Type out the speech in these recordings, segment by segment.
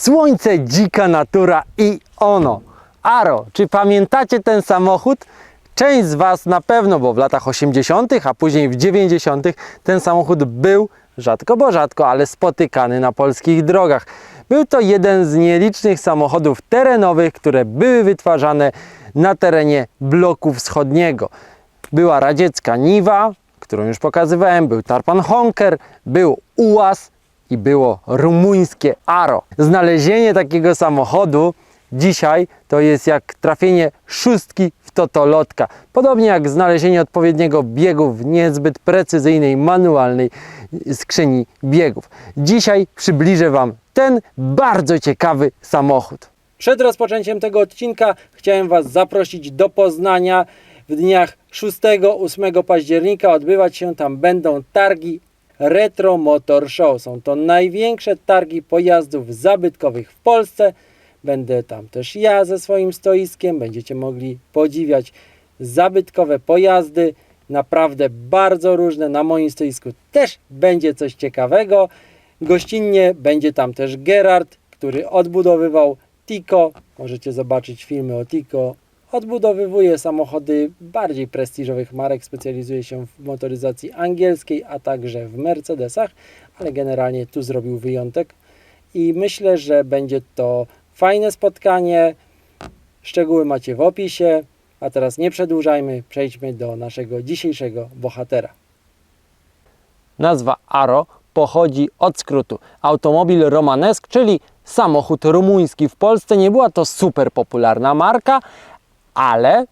Słońce, dzika natura i ono. Aro, czy pamiętacie ten samochód? Część z Was na pewno, bo w latach 80., a później w 90. ten samochód był rzadko, bo rzadko, ale spotykany na polskich drogach. Był to jeden z nielicznych samochodów terenowych, które były wytwarzane na terenie bloku wschodniego. Była radziecka Niwa, którą już pokazywałem, był Tarpan Honker, był UAZ i było rumuńskie Aro. Znalezienie takiego samochodu dzisiaj to jest jak trafienie szóstki w totolotka. Podobnie jak znalezienie odpowiedniego biegu w niezbyt precyzyjnej, manualnej skrzyni biegów. Dzisiaj przybliżę Wam ten bardzo ciekawy samochód. Przed rozpoczęciem tego odcinka chciałem Was zaprosić do Poznania. W dniach 6-8 października odbywać się tam będą targi Retro Motor Show. Są to największe targi pojazdów zabytkowych w Polsce. Będę tam też ja ze swoim stoiskiem. Będziecie mogli podziwiać zabytkowe pojazdy. Naprawdę bardzo różne. Na moim stoisku też będzie coś ciekawego. Gościnnie będzie tam też Gerard, który odbudowywał Tico. Możecie zobaczyć filmy o Tico. Odbudowywuje samochody bardziej prestiżowych marek, specjalizuje się w motoryzacji angielskiej, a także w Mercedesach, ale generalnie tu zrobił wyjątek i myślę, że będzie to fajne spotkanie. Szczegóły macie w opisie, a teraz nie przedłużajmy, przejdźmy do naszego dzisiejszego bohatera. Nazwa Aro pochodzi od skrótu automobil romanesk, czyli samochód rumuński. W Polsce nie była to super popularna marka, ale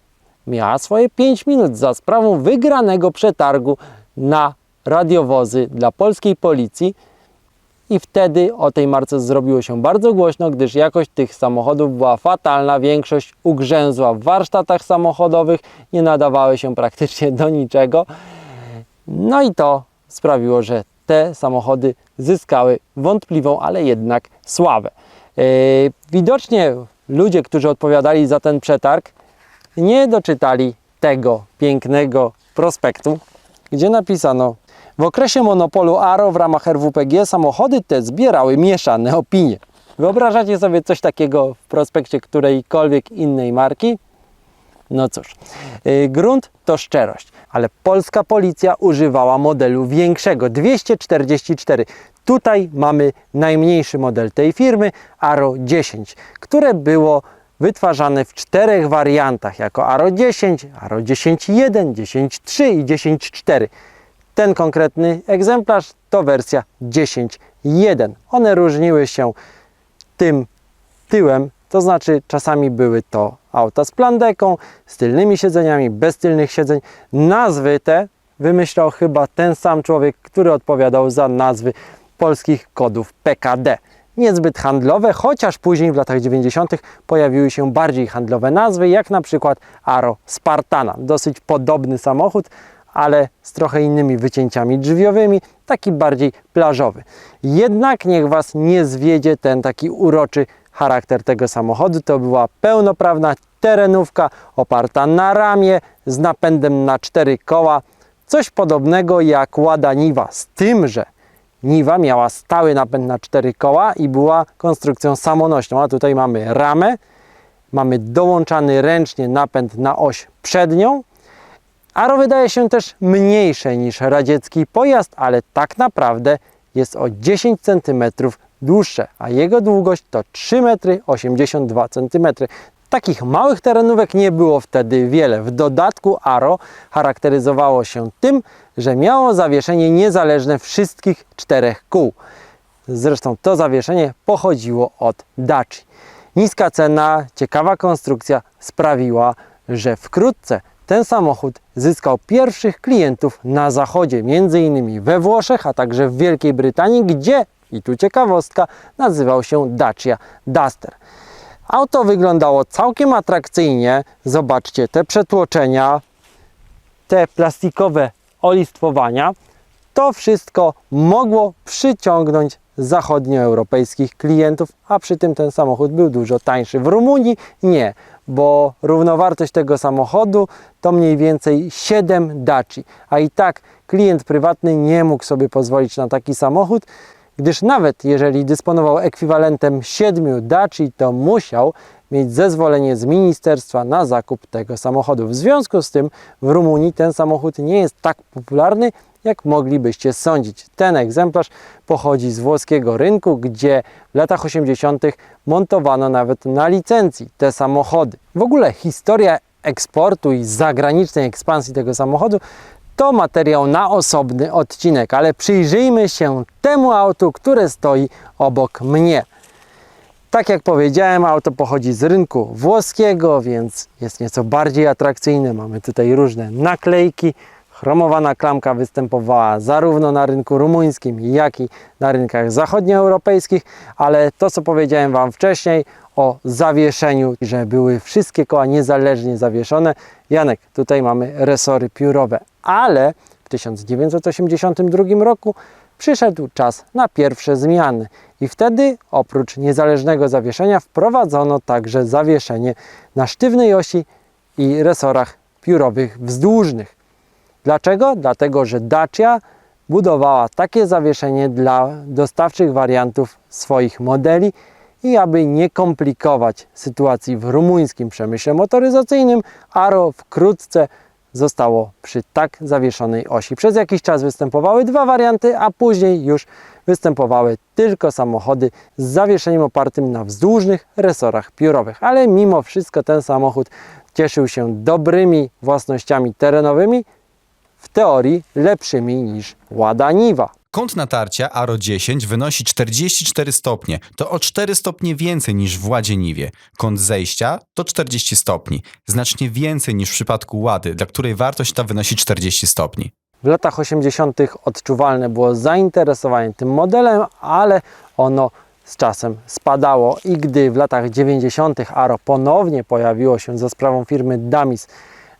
miała swoje 5 minut za sprawą wygranego przetargu na radiowozy dla polskiej policji. I wtedy o tej marce zrobiło się bardzo głośno, gdyż jakość tych samochodów była fatalna. Większość ugrzęzła w warsztatach samochodowych, nie nadawały się praktycznie do niczego. No i to sprawiło, że te samochody zyskały wątpliwą, ale jednak sławę. Yy, widocznie ludzie, którzy odpowiadali za ten przetarg, nie doczytali tego pięknego prospektu, gdzie napisano w okresie monopolu ARO w ramach RWPG samochody te zbierały mieszane opinie. Wyobrażacie sobie coś takiego w prospekcie którejkolwiek innej marki? No cóż, yy, grunt to szczerość, ale polska policja używała modelu większego 244. Tutaj mamy najmniejszy model tej firmy Aro 10, które było wytwarzane w czterech wariantach jako Aro 10, Aro 10.1, 10.3 i 10.4. Ten konkretny egzemplarz to wersja 10.1. One różniły się tym tyłem, to znaczy czasami były to auta z plandeką, z tylnymi siedzeniami, bez tylnych siedzeń. Nazwy te wymyślał chyba ten sam człowiek, który odpowiadał za nazwy polskich kodów PKD. Niezbyt handlowe, chociaż później w latach 90. pojawiły się bardziej handlowe nazwy, jak na przykład Aro Spartana. Dosyć podobny samochód, ale z trochę innymi wycięciami drzwiowymi, taki bardziej plażowy. Jednak niech Was nie zwiedzie ten taki uroczy charakter tego samochodu. To była pełnoprawna terenówka oparta na ramie z napędem na cztery koła. Coś podobnego jak Łada Niwa, z tym, że Niwa miała stały napęd na cztery koła i była konstrukcją samonośną. A tutaj mamy ramę, mamy dołączany ręcznie napęd na oś przednią. Aro wydaje się też mniejsze niż radziecki pojazd, ale tak naprawdę jest o 10 cm dłuższe, a jego długość to 3,82 cm. Takich małych terenówek nie było wtedy wiele. W dodatku Aro charakteryzowało się tym, że miało zawieszenie niezależne wszystkich czterech kół. Zresztą to zawieszenie pochodziło od Daci. Niska cena, ciekawa konstrukcja sprawiła, że wkrótce ten samochód zyskał pierwszych klientów na zachodzie, innymi we Włoszech, a także w Wielkiej Brytanii, gdzie, i tu ciekawostka, nazywał się Dacia Duster. Auto wyglądało całkiem atrakcyjnie. Zobaczcie te przetłoczenia, te plastikowe olistwowania. To wszystko mogło przyciągnąć zachodnioeuropejskich klientów, a przy tym ten samochód był dużo tańszy. W Rumunii nie, bo równowartość tego samochodu to mniej więcej 7 Daci, a i tak klient prywatny nie mógł sobie pozwolić na taki samochód, gdyż nawet jeżeli dysponował ekwiwalentem 7 Daci, to musiał mieć zezwolenie z ministerstwa na zakup tego samochodu. W związku z tym w Rumunii ten samochód nie jest tak popularny, jak moglibyście sądzić. Ten egzemplarz pochodzi z włoskiego rynku, gdzie w latach 80. montowano nawet na licencji te samochody. W ogóle historia eksportu i zagranicznej ekspansji tego samochodu to materiał na osobny odcinek, ale przyjrzyjmy się temu autu, które stoi obok mnie. Tak jak powiedziałem, auto pochodzi z rynku włoskiego, więc jest nieco bardziej atrakcyjne. Mamy tutaj różne naklejki. Chromowana klamka występowała zarówno na rynku rumuńskim, jak i na rynkach zachodnioeuropejskich, ale to, co powiedziałem Wam wcześniej o zawieszeniu, że były wszystkie koła niezależnie zawieszone. Janek, tutaj mamy resory piórowe, ale w 1982 roku przyszedł czas na pierwsze zmiany i wtedy oprócz niezależnego zawieszenia wprowadzono także zawieszenie na sztywnej osi i resorach piórowych wzdłużnych. Dlaczego? Dlatego, że Dacia budowała takie zawieszenie dla dostawczych wariantów swoich modeli i aby nie komplikować sytuacji w rumuńskim przemyśle motoryzacyjnym, Aro wkrótce zostało przy tak zawieszonej osi. Przez jakiś czas występowały dwa warianty, a później już występowały tylko samochody z zawieszeniem opartym na wzdłużnych resorach piórowych. Ale mimo wszystko ten samochód cieszył się dobrymi własnościami terenowymi, w teorii lepszymi niż Łada Niwa. Kąt natarcia Aro 10 wynosi 44 stopnie. To o 4 stopnie więcej niż w Ładzie Niwie. Kąt zejścia to 40 stopni. Znacznie więcej niż w przypadku Łady, dla której wartość ta wynosi 40 stopni. W latach 80. odczuwalne było zainteresowanie tym modelem, ale ono z czasem spadało i gdy w latach 90. Aro ponownie pojawiło się za sprawą firmy Damis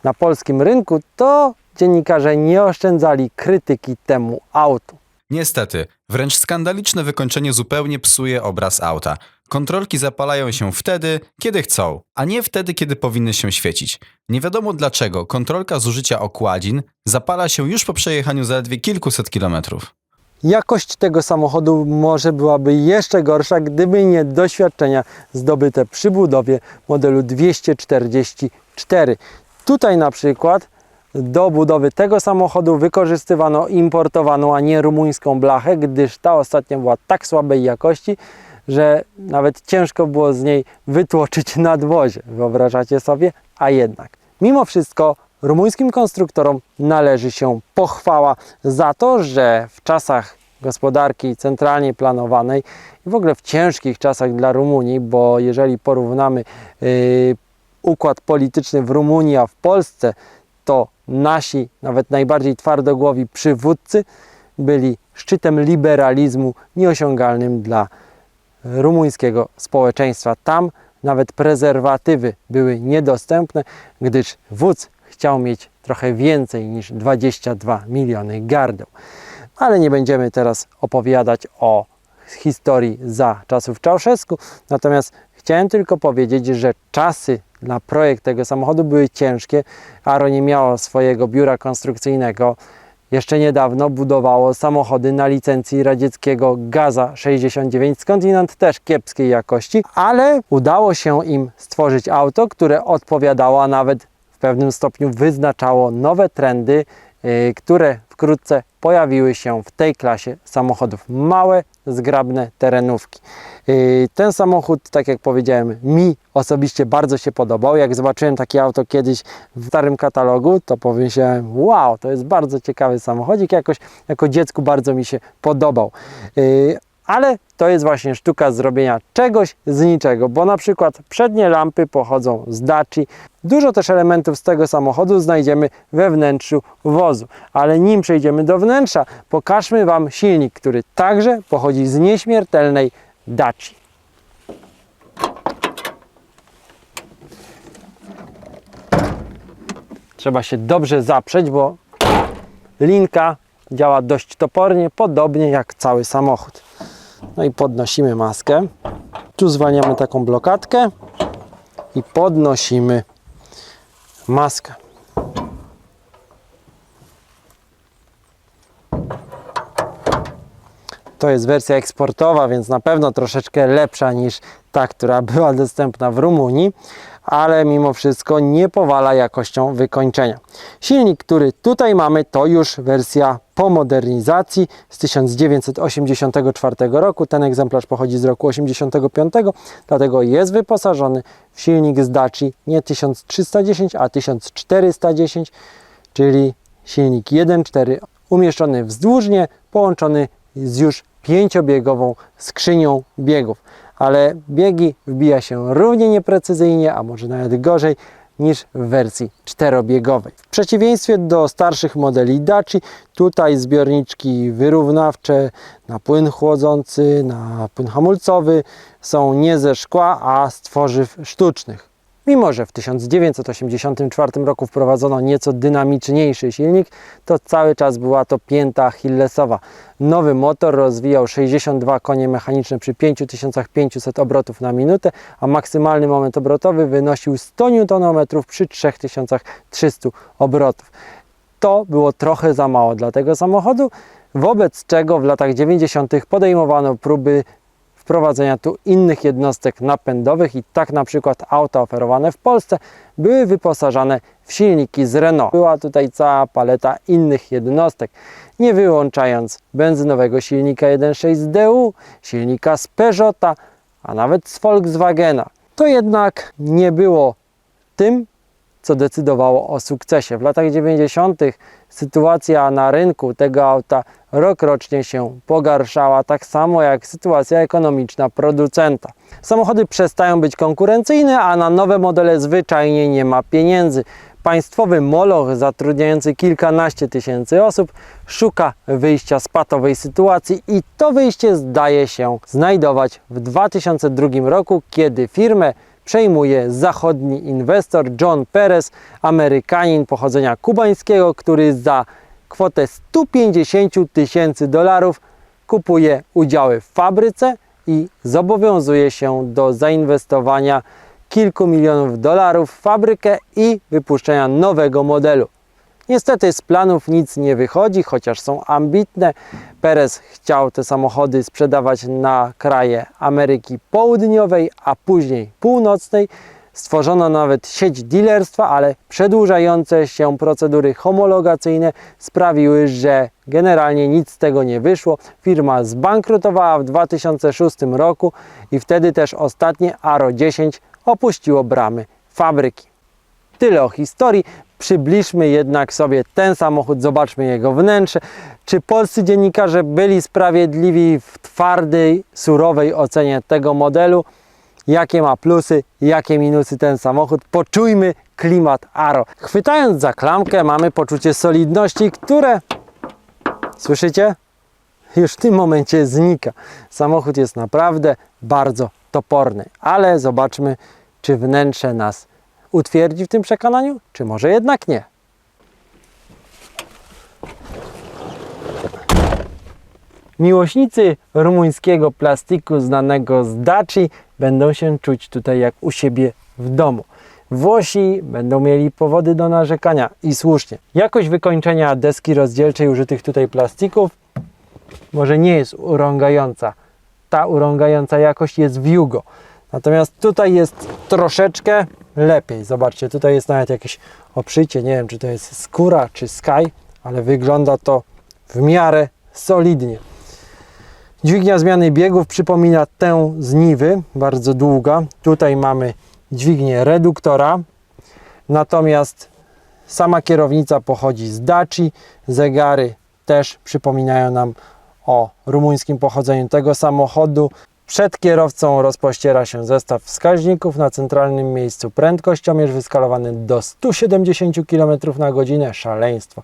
na polskim rynku, to dziennikarze nie oszczędzali krytyki temu autu. Niestety, wręcz skandaliczne wykończenie zupełnie psuje obraz auta. Kontrolki zapalają się wtedy, kiedy chcą, a nie wtedy, kiedy powinny się świecić. Nie wiadomo dlaczego kontrolka zużycia okładzin zapala się już po przejechaniu zaledwie kilkuset kilometrów. Jakość tego samochodu może byłaby jeszcze gorsza, gdyby nie doświadczenia zdobyte przy budowie modelu 244. Tutaj na przykład do budowy tego samochodu wykorzystywano importowaną, a nie rumuńską blachę, gdyż ta ostatnia była tak słabej jakości, że nawet ciężko było z niej wytłoczyć nadwozie. Wyobrażacie sobie? A jednak. Mimo wszystko rumuńskim konstruktorom należy się pochwała za to, że w czasach gospodarki centralnie planowanej i w ogóle w ciężkich czasach dla Rumunii, bo jeżeli porównamy yy, układ polityczny w Rumunii, a w Polsce, to nasi, nawet najbardziej twardogłowi przywódcy byli szczytem liberalizmu nieosiągalnym dla rumuńskiego społeczeństwa. Tam nawet prezerwatywy były niedostępne, gdyż wódz chciał mieć trochę więcej niż 22 miliony gardeł. Ale nie będziemy teraz opowiadać o historii za czasów Czałszewsku, natomiast chciałem tylko powiedzieć, że czasy na projekt tego samochodu były ciężkie. Aro nie miało swojego biura konstrukcyjnego. Jeszcze niedawno budowało samochody na licencji radzieckiego Gaza 69, skądinąd też kiepskiej jakości, ale udało się im stworzyć auto, które odpowiadało, a nawet w pewnym stopniu wyznaczało nowe trendy, yy, które wkrótce pojawiły się w tej klasie samochodów. Małe, zgrabne terenówki. Yy, Ten samochód, tak jak powiedziałem, mi osobiście bardzo się podobał. Jak zobaczyłem takie auto kiedyś w starym katalogu, to pomyślałem, wow, to jest bardzo ciekawy samochodzik. Jakoś jako dziecku bardzo mi się podobał. Ale to jest właśnie sztuka zrobienia czegoś z niczego, bo na przykład przednie lampy pochodzą z Daci. Dużo też elementów z tego samochodu znajdziemy we wnętrzu wozu. Ale nim przejdziemy do wnętrza, pokażmy Wam silnik, który także pochodzi z nieśmiertelnej Daci. Trzeba się dobrze zaprzeć, bo linka działa dość topornie, podobnie jak cały samochód. No i podnosimy maskę. Tu zwalniamy taką blokadkę i podnosimy maskę. To jest wersja eksportowa, więc na pewno troszeczkę lepsza niż ta, która była dostępna w Rumunii, ale mimo wszystko nie powala jakością wykończenia. Silnik, który tutaj mamy, to już wersja po modernizacji z 1984 roku. Ten egzemplarz pochodzi z roku 85, dlatego jest wyposażony w silnik z Daci nie 1310, a 1410, czyli silnik 1.4 umieszczony wzdłużnie, połączony z już pięciobiegową skrzynią biegów. Ale biegi wbija się równie nieprecyzyjnie, a może nawet gorzej niż w wersji czterobiegowej. W przeciwieństwie do starszych modeli Daci, tutaj zbiorniczki wyrównawcze na płyn chłodzący, na płyn hamulcowy są nie ze szkła, a z tworzyw sztucznych. Mimo, że w 1984 roku wprowadzono nieco dynamiczniejszy silnik, to cały czas była to pięta achillesowa. Nowy motor rozwijał 62 konie mechaniczne przy 5500 obrotów na minutę, a maksymalny moment obrotowy wynosił 100 Nm przy 3300 obrotów. To było trochę za mało dla tego samochodu, wobec czego w latach 90. podejmowano próby wprowadzenia tu innych jednostek napędowych i tak na przykład auta oferowane w Polsce były wyposażane w silniki z Renault. Była tutaj cała paleta innych jednostek, nie wyłączając benzynowego silnika 1.6 DU, silnika z Peugeota, a nawet z Volkswagena. To jednak nie było tym, co decydowało o sukcesie. W latach 90. sytuacja na rynku tego auta rokrocznie się pogarszała, tak samo jak sytuacja ekonomiczna producenta. Samochody przestają być konkurencyjne, a na nowe modele zwyczajnie nie ma pieniędzy. Państwowy moloch zatrudniający kilkanaście tysięcy osób szuka wyjścia z patowej sytuacji i to wyjście zdaje się znajdować w 2002 roku, kiedy firmę przejmuje zachodni inwestor John Perez, Amerykanin pochodzenia kubańskiego, który za kwotę 150 tysięcy dolarów kupuje udziały w fabryce i zobowiązuje się do zainwestowania kilku milionów dolarów w fabrykę i wypuszczenia nowego modelu. Niestety z planów nic nie wychodzi, chociaż są ambitne. Perez chciał te samochody sprzedawać na kraje Ameryki Południowej, a później Północnej. Stworzono nawet sieć dealerstwa, ale przedłużające się procedury homologacyjne sprawiły, że generalnie nic z tego nie wyszło. Firma zbankrutowała w 2006 roku i wtedy też ostatnie Aro 10 opuściło bramy fabryki. Tyle o historii. Przybliżmy jednak sobie ten samochód, zobaczmy jego wnętrze. Czy polscy dziennikarze byli sprawiedliwi w twardej, surowej ocenie tego modelu? Jakie ma plusy, jakie minusy ten samochód? Poczujmy klimat Aro. Chwytając za klamkę mamy poczucie solidności, które, słyszycie? Już w tym momencie znika. Samochód jest naprawdę bardzo toporny, ale zobaczmy, czy wnętrze nas utwierdzi w tym przekonaniu, czy może jednak nie. Miłośnicy rumuńskiego plastiku znanego z Daci będą się czuć tutaj jak u siebie w domu. Włosi będą mieli powody do narzekania i słusznie. Jakość wykończenia deski rozdzielczej użytych tutaj plastików może nie jest urągająca. Ta urągająca jakość jest w Jugo. Natomiast tutaj jest troszeczkę lepiej. Zobaczcie, tutaj jest nawet jakieś oprzycie. Nie wiem, czy to jest skóra, czy sky, ale wygląda to w miarę solidnie. Dźwignia zmiany biegów przypomina tę z Niwy, bardzo długa. Tutaj mamy dźwignię reduktora, natomiast sama kierownica pochodzi z Daci. Zegary też przypominają nam o rumuńskim pochodzeniu tego samochodu. Przed kierowcą rozpościera się zestaw wskaźników na centralnym miejscu prędkościomierz wyskalowany do 170 km na godzinę. Szaleństwo.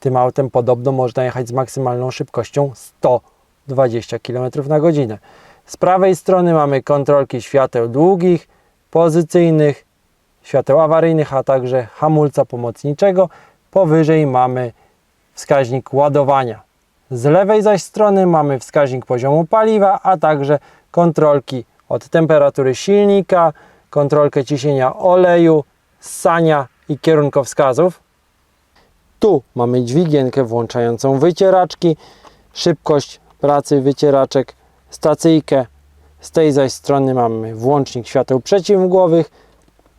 Tym autem podobno można jechać z maksymalną szybkością 120 km na godzinę. Z prawej strony mamy kontrolki świateł długich, pozycyjnych, świateł awaryjnych, a także hamulca pomocniczego. Powyżej mamy wskaźnik ładowania. Z lewej zaś strony mamy wskaźnik poziomu paliwa, a także kontrolki od temperatury silnika, kontrolkę ciśnienia oleju, ssania i kierunkowskazów. Tu mamy dźwigienkę włączającą wycieraczki, szybkość pracy wycieraczek, stacyjkę. Z tej zaś strony mamy włącznik świateł przeciwmgłowych,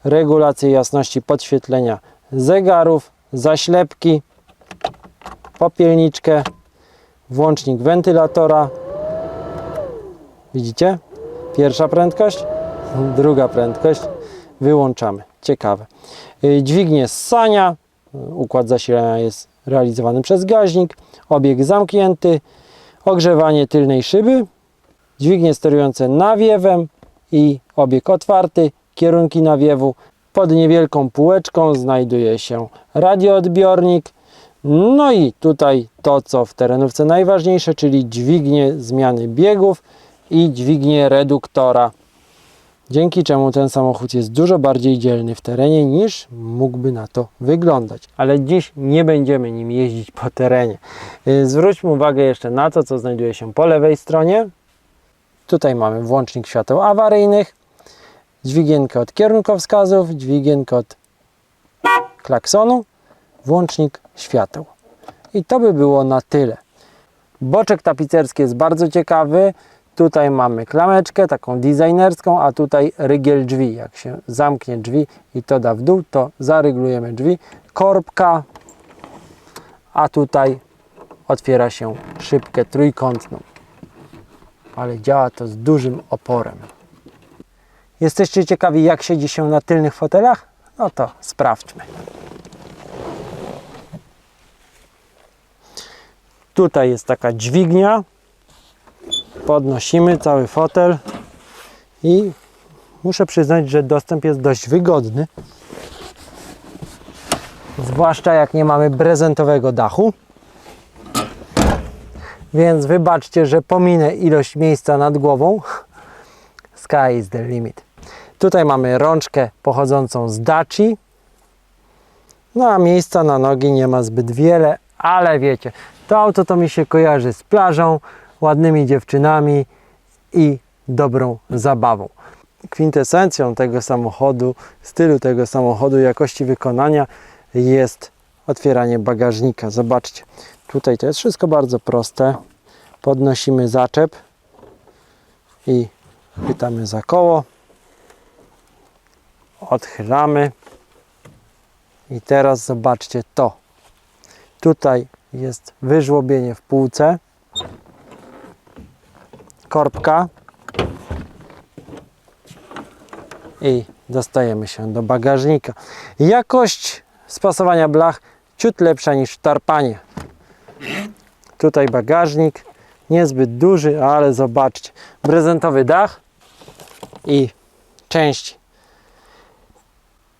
regulację jasności podświetlenia zegarów, zaślepki, popielniczkę, włącznik wentylatora. Widzicie? Pierwsza prędkość, druga prędkość. Wyłączamy. Ciekawe. Y, Dźwignie ssania. Układ zasilania jest realizowany przez gaźnik. Obieg zamknięty. Ogrzewanie tylnej szyby. Dźwignie sterujące nawiewem i obieg otwarty. Kierunki nawiewu. Pod niewielką półeczką znajduje się radioodbiornik. No i tutaj to, co w terenówce najważniejsze, czyli dźwignie zmiany biegów i dźwignię reduktora. Dzięki czemu ten samochód jest dużo bardziej dzielny w terenie niż mógłby na to wyglądać. Ale dziś nie będziemy nim jeździć po terenie. Yy, Zwróćmy uwagę jeszcze na to, co znajduje się po lewej stronie. Tutaj mamy włącznik świateł awaryjnych, dźwigienkę od kierunkowskazów, dźwigienkę od klaksonu, włącznik świateł. I to by było na tyle. Boczek tapicerski jest bardzo ciekawy. Tutaj mamy klameczkę taką designerską, a tutaj rygiel drzwi. Jak się zamknie drzwi i to da w dół, to zaryglujemy drzwi. Korbka, a tutaj otwiera się szybkę trójkątną. Ale działa to z dużym oporem. Jesteście ciekawi, jak siedzi się na tylnych fotelach? No to sprawdźmy. Tutaj jest taka dźwignia. Podnosimy cały fotel i muszę przyznać, że dostęp jest dość wygodny. Zwłaszcza jak nie mamy prezentowego dachu. Więc wybaczcie, że pominę ilość miejsca nad głową. Sky is the limit. Tutaj mamy rączkę pochodzącą z Daci. No a miejsca na nogi nie ma zbyt wiele, ale wiecie, to auto to mi się kojarzy z plażą, ładnymi dziewczynami i dobrą zabawą. Kwintesencją tego samochodu, stylu tego samochodu, jakości wykonania jest otwieranie bagażnika. Zobaczcie, tutaj to jest wszystko bardzo proste. Podnosimy zaczep i chwytamy za koło. Odchylamy. I teraz zobaczcie to. Tutaj jest wyżłobienie w półce. Korbka. I dostajemy się do bagażnika. Jakość spasowania blach ciut lepsza niż w tarpanie. Tutaj bagażnik. Niezbyt duży, ale zobaczcie. Prezentowy dach i części.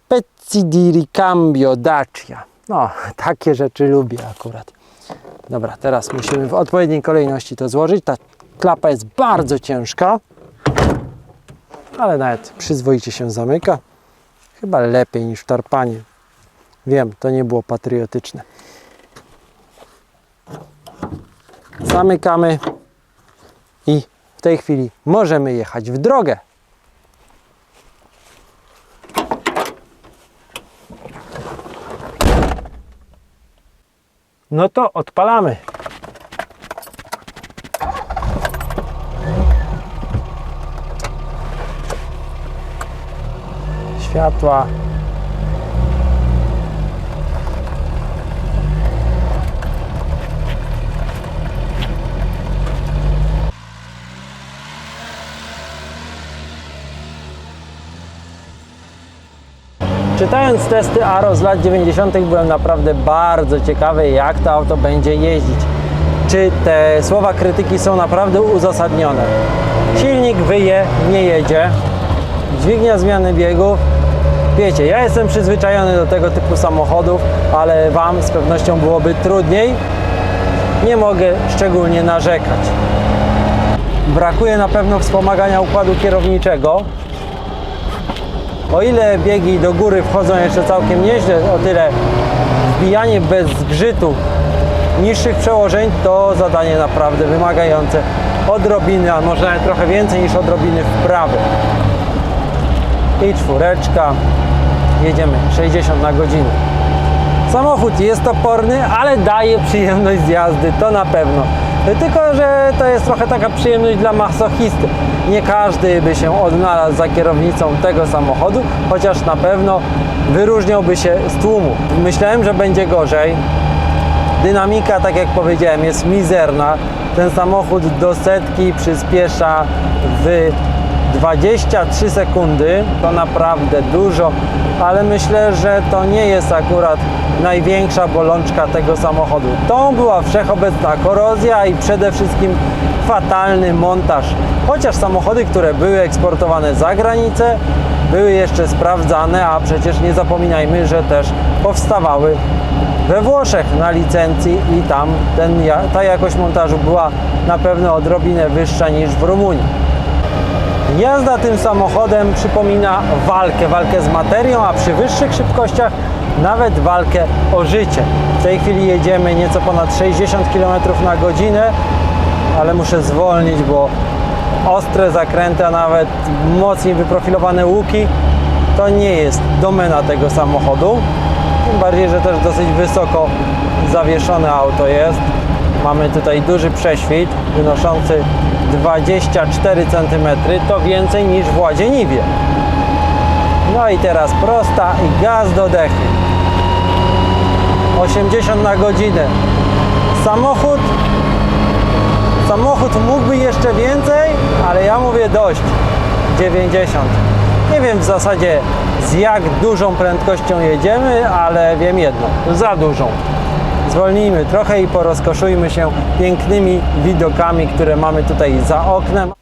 Pezzi di ricambio Dacia. No, takie rzeczy lubię akurat. Dobra, teraz musimy w odpowiedniej kolejności to złożyć. Ta klapa jest bardzo ciężka, ale nawet przyzwoicie się zamyka. Chyba lepiej niż w tarpanie. Wiem, to nie było patriotyczne. Zamykamy i w tej chwili możemy jechać w drogę. No to odpalamy. Światła. Czytając testy Aro z lat 90. byłem naprawdę bardzo ciekawy, jak to auto będzie jeździć. Czy te słowa krytyki są naprawdę uzasadnione? Silnik wyje, nie jedzie. Dźwignia zmiany biegów. Wiecie, ja jestem przyzwyczajony do tego typu samochodów, ale Wam z pewnością byłoby trudniej. Nie mogę szczególnie narzekać. Brakuje na pewno wspomagania układu kierowniczego, o ile biegi do góry wchodzą jeszcze całkiem nieźle, o tyle wbijanie bez zgrzytu niższych przełożeń to zadanie naprawdę wymagające odrobiny, a może nawet trochę więcej niż odrobiny wprawy. I czwóreczka, jedziemy 60 na godzinę. Samochód jest toporny, ale daje przyjemność z jazdy, to na pewno. Tylko, że to jest trochę taka przyjemność dla masochisty. Nie każdy by się odnalazł za kierownicą tego samochodu, chociaż na pewno wyróżniałby się z tłumu. Myślałem, że będzie gorzej. Dynamika, tak jak powiedziałem, jest mizerna. Ten samochód do setki przyspiesza w 23 sekundy. To naprawdę dużo, ale myślę, że to nie jest akurat największa bolączka tego samochodu. To była wszechobecna korozja i przede wszystkim fatalny montaż. Chociaż samochody, które były eksportowane za granicę, były jeszcze sprawdzane, a przecież nie zapominajmy, że też powstawały we Włoszech na licencji i tam ten, ta jakość montażu była na pewno odrobinę wyższa niż w Rumunii. Jazda tym samochodem przypomina walkę, walkę z materią, a przy wyższych szybkościach nawet walkę o życie. W tej chwili jedziemy nieco ponad 60 km na godzinę, ale muszę zwolnić, bo ostre zakręty, a nawet mocniej wyprofilowane łuki to nie jest domena tego samochodu. Tym bardziej, że też dosyć wysoko zawieszone auto jest. Mamy tutaj duży prześwit wynoszący 24 cm, to więcej niż w Ładzieniwie. No i teraz prosta i gaz do dechy. 80 na godzinę. Samochód Samochód mógłby jeszcze więcej, ale ja mówię dość. 90. Nie wiem w zasadzie z jak dużą prędkością jedziemy, ale wiem jedno, za dużą. Zwolnijmy trochę i porozkoszujmy się pięknymi widokami, które mamy tutaj za oknem.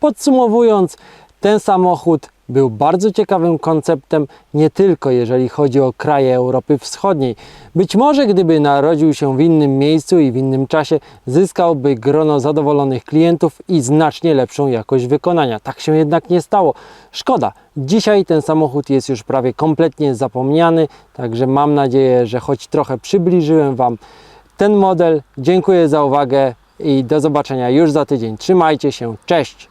Podsumowując, ten samochód był bardzo ciekawym konceptem, nie tylko jeżeli chodzi o kraje Europy Wschodniej. Być może gdyby narodził się w innym miejscu i w innym czasie, zyskałby grono zadowolonych klientów i znacznie lepszą jakość wykonania. Tak się jednak nie stało. Szkoda. Dzisiaj ten samochód jest już prawie kompletnie zapomniany, także mam nadzieję, że choć trochę przybliżyłem Wam ten model. Dziękuję za uwagę i do zobaczenia już za tydzień. Trzymajcie się. Cześć!